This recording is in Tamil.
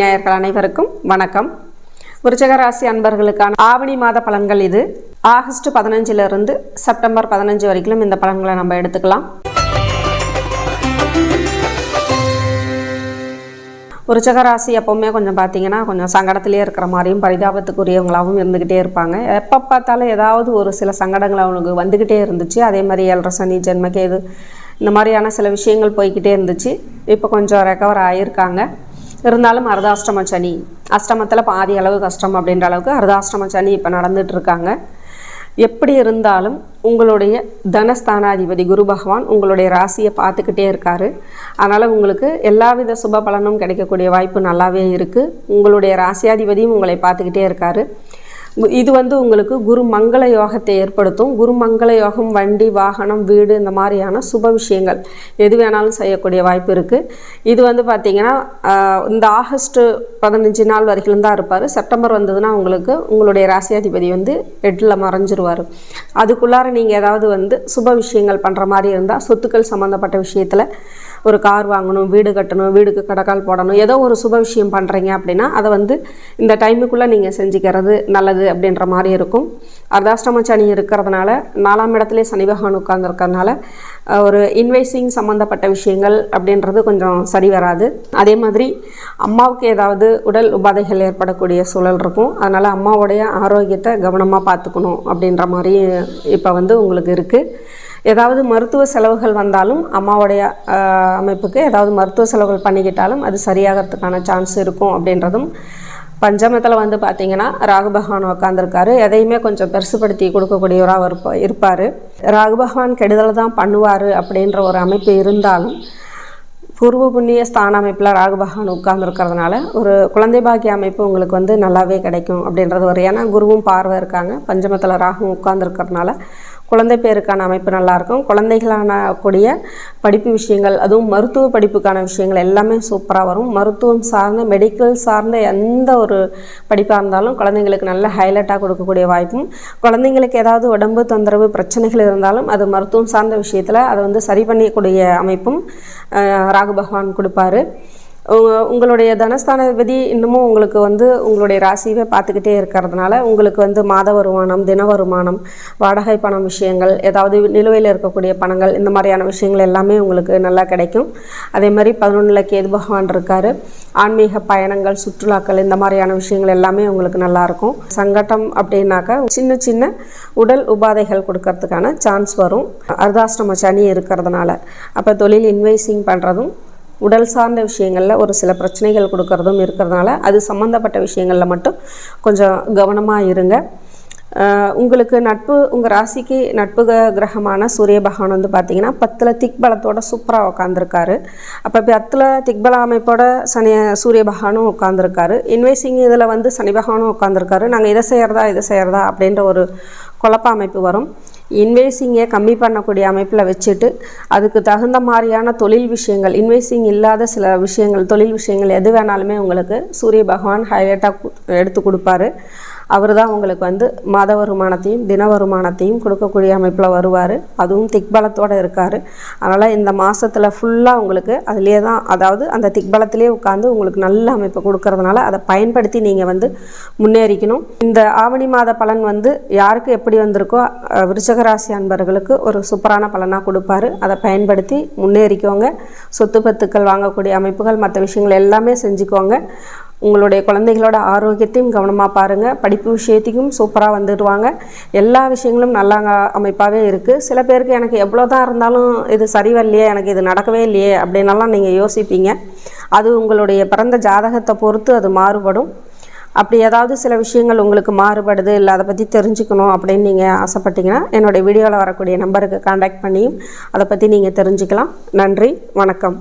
நேயர்கள் அனைவருக்கும் வணக்கம். விருச்சக ராசி அன்பர்களுக்கான ஆவணி மாத பலன்கள் இது. ஆகஸ்ட் பதினஞ்சிலிருந்து செப்டம்பர் பதினஞ்சு வரைக்கும் இந்த பலன்களை நம்ம எடுத்துக்கலாம். விருச்சக ராசி எப்போவுமே கொஞ்சம் பார்த்தீங்கன்னா கொஞ்சம் சங்கடத்திலே இருக்கிற மாதிரியும் பரிதாபத்துக்குரியவங்களாகவும் இருந்துக்கிட்டே இருப்பாங்க. எப்போ பார்த்தாலும் ஏதாவது ஒரு சில சங்கடங்கள் அவங்களுக்கு வந்துக்கிட்டே இருந்துச்சு. அதே மாதிரி ஏழரை சனி ஜென்மக்கேது இந்த மாதிரியான சில விஷயங்கள் போய்க்கிட்டே இருந்துச்சு. இப்போ கொஞ்சம் ரெக்கவர் ஆகியிருக்காங்க இருந்தாலும் அர்தாஷ்டம சனி. அஷ்டமத்தில் பாதி அளவு கஷ்டம் அப்படின்ற அளவுக்கு அர்தாஷ்டம சனி இப்போ நடந்துட்டு இருக்காங்க. எப்படி இருந்தாலும் உங்களுடைய தனஸ்தானாதிபதி குரு பகவான் உங்களுடைய ராசியை பார்த்துக்கிட்டே இருக்காரு. அதனால் உங்களுக்கு எல்லாவித சுப பலனும் கிடைக்கக்கூடிய வாய்ப்பு நல்லாவே இருக்குது உங்களுடைய ராசியாதிபதியும் உங்களை பார்த்துக்கிட்டே இருக்காரு. இது வந்து உங்களுக்கு குரு மங்கள யோகத்தை ஏற்படுத்தும். குரு மங்கள யோகம் வண்டி வாகனம் வீடு இந்த மாதிரியான சுப விஷயங்கள் எது வேணாலும் செய்யக்கூடிய வாய்ப்பு இருக்குது இது வந்து பார்த்திங்கன்னா இந்த ஆகஸ்ட்டு பதினஞ்சு நாள் வரைக்கும் தான் இருப்பார். செப்டம்பர் வந்ததுன்னா உங்களுக்கு உங்களுடைய ராசியாதிபதி வந்து எட்டில் மறைஞ்சிருவார். அதுக்குள்ளார நீங்கள் ஏதாவது வந்து சுப விஷயங்கள் பண்ணுற மாதிரி இருந்தால் சொத்துக்கள் சம்மந்தப்பட்ட விஷயத்தில் ஒரு கார் வாங்கணும் வீடு கட்டணும் வீடுக்கு கடக்கால் போடணும் ஏதோ ஒரு சுப விஷயம் பண்ணுறீங்க அப்படின்னா அதை வந்து இந்த டைமுக்குள்ளே நீங்கள் செஞ்சுக்கிறது நல்லது அப்படின்ற மாதிரி இருக்கும். அர்தாஷ்டம சனி இருக்கிறதுனால நாலாம் இடத்துல சனி பகவான் உட்கார்ந்துருக்கறதுனால ஒரு இன்வைசிங் சம்மந்தப்பட்ட விஷயங்கள் அப்படின்றது கொஞ்சம் சரி வராது. அதே மாதிரி அம்மாவுக்கு ஏதாவது உடல் உபாதைகள் ஏற்படக்கூடிய சூழல் இருக்கும். அதனால் அம்மாவுடைய ஆரோக்கியத்தை கவனமாக பார்த்துக்கணும் அப்படின்ற மாதிரி இப்போ வந்து உங்களுக்கு இருக்குது ஏதாவது மருத்துவ செலவுகள் வந்தாலும் அம்மாவுடைய அமைப்புக்கு ஏதாவது மருத்துவ செலவுகள் பண்ணிக்கிட்டாலும் அது சரியாகிறதுக்கான சான்ஸ் இருக்கும் அப்படின்றதும் பஞ்சமத்தில் வந்து பார்த்தீங்கன்னா ராகு பகவான் உட்காந்துருக்காரு எதையுமே கொஞ்சம் பெருசுப்படுத்தி கொடுக்கக்கூடியவராக இருப்ப இருப்பார். ராகு பகவான் கெடுதல் தான் பண்ணுவார் அப்படின்ற ஒரு அமைப்பு இருந்தாலும் பூர்வ புண்ணிய ஸ்தான அமைப்பில் ராகு பகவான் உட்கார்ந்துருக்கிறதுனால ஒரு குழந்தை பாக்கிய அமைப்பு உங்களுக்கு வந்து நல்லாவே கிடைக்கும் அப்படின்றது ஒரு. ஏன்னா குருவும் பார்வை இருக்காங்க பஞ்சமத்தில் ராகும் உட்கார்ந்துருக்கிறதுனால குழந்தை பேருக்கான அமைப்பு நல்லாயிருக்கும். குழந்தைகளான கூடிய படிப்பு விஷயங்கள் அதுவும் மருத்துவ படிப்புக்கான விஷயங்கள் எல்லாமே சூப்பராக வரும். மருத்துவம் சார்ந்த மெடிக்கல் சார்ந்த எந்த ஒரு படிப்பாக இருந்தாலும் குழந்தைங்களுக்கு நல்ல ஹைலைட்டாக கொடுக்கக்கூடிய வாய்ப்பும். குழந்தைங்களுக்கு ஏதாவது உடம்பு தொந்தரவு பிரச்சனைகள் இருந்தாலும் அது மருத்துவம் சார்ந்த விஷயத்தில் அதை வந்து சரி பண்ணிக்கூடிய அமைப்பும் ராகு பகவான் கொடுப்பாரு. உங்களுடைய தனஸ்தானாதிபதி இன்னமும் உங்களுக்கு வந்து உங்களுடைய ராசியவே பார்த்துக்கிட்டே இருக்கிறதுனால உங்களுக்கு வந்து மாத வருமானம் தின வருமானம் வாடகை பணம் விஷயங்கள் ஏதாவது நிலுவையில் இருக்கக்கூடிய பணங்கள் இந்த மாதிரியான விஷயங்கள் எல்லாமே உங்களுக்கு நல்லா கிடைக்கும். அதே மாதிரி பதினொன்றில் கேது பகவான் இருக்கார். ஆன்மீக பயணங்கள் சுற்றுலாக்கள் இந்த மாதிரியான விஷயங்கள் எல்லாமே உங்களுக்கு நல்லாயிருக்கும் சங்கடம் அப்படின்னாக்கா சின்ன சின்ன உடல் உபாதைகள் கொடுக்கறதுக்கான சான்ஸ் வரும். அர்தாசிரம சனி இருக்கிறதுனால. அப்போ தொழில் இன்வெஸ்டிங் பண்ணுறதும் உடல் சார்ந்த விஷயங்களில் ஒரு சில பிரச்சனைகள் கொடுக்கறதும் இருக்கிறதுனால அது சம்மந்தப்பட்ட விஷயங்களில் மட்டும் கொஞ்சம் கவனமாக இருங்க. உங்களுக்கு நட்பு உங்கள் ராசிக்கு நட்பு கிரகமான சூரிய பகவான் வந்து பார்த்தீங்கன்னா பத்தில் திக்பலத்தோட சூப்பராக உட்காந்துருக்காரு அப்போ பத்தில் திக்பல அமைப்போட சனி சூரிய பகவானும் உட்காந்துருக்காரு இன்வைசிங் இதில் வந்து சனி பகவானும் உட்காந்துருக்காரு நாங்கள் இதை செய்கிறதா இதை செய்கிறதா அப்படின்ற ஒரு குழப்ப அமைப்பு வரும். இன்வேசிங்கை கம்மி பண்ணக்கூடிய அமைப்பில் வச்சுட்டு அதுக்கு தகுந்த மாதிரியான தொழில் விஷயங்கள் இன்வேசிங் இல்லாத சில விஷயங்கள் தொழில் விஷயங்கள் எது வேணாலுமே உங்களுக்கு சூரிய பகவான் ஹைலைட்டாக எடுத்து கொடுப்பாரு. அவர் தான் உங்களுக்கு வந்து மாத வருமானத்தையும் தின வருமானத்தையும் கொடுக்கக்கூடிய அமைப்பில் வருவார். அதுவும் திக்பலத்தோடு இருக்கார். அதனால் இந்த மாதத்தில் ஃபுல்லாக உங்களுக்கு அதுலேயே தான் அதாவது அந்த திக்பலத்திலே உட்காந்து உங்களுக்கு நல்ல அமைப்பு கொடுக்கறதுனால அதை பயன்படுத்தி நீங்கள் வந்து முன்னேறிக்கணும். இந்த ஆவணி மாத பலன் வந்து யாருக்கு எப்படி வந்திருக்கோ விருச்சகராசி அன்பர்களுக்கு ஒரு சூப்பரான பலனாக கொடுப்பாரு. அதை பயன்படுத்தி முன்னேறிக்கோங்க. சொத்து பத்துக்கள் வாங்கக்கூடிய அமைப்புகள் மற்ற விஷயங்கள் எல்லாமே செஞ்சுக்கோங்க. உங்களுடைய குழந்தைகளோட ஆரோக்கியத்தையும் கவனமாக பாருங்கள் படிப்பு விஷயத்தையும் சூப்பராக வந்துடுவாங்க. எல்லா விஷயங்களும் நல்லா அமைப்பாகவே இருக்குது சில பேருக்கு எனக்கு எவ்வளோ தான் இருந்தாலும் இது சரி வரலையே எனக்கு இது நடக்கவே இல்லையே அப்படின்னலாம் நீங்கள் யோசிப்பீங்க. அது உங்களுடைய பிறந்த ஜாதகத்தை பொறுத்து அது மாறுபடும். அப்படி ஏதாவது சில விஷயங்கள் உங்களுக்கு மாறுபடுது இல்லை அதை பற்றி தெரிஞ்சுக்கணும் அப்படின்னு நீங்கள் ஆசைப்பட்டீங்கன்னா என்னுடைய வீடியோவில் வரக்கூடிய நம்பருக்கு காண்டாக்ட் பண்ணியும் அதை பற்றி நீங்கள் தெரிஞ்சுக்கலாம். நன்றி வணக்கம்.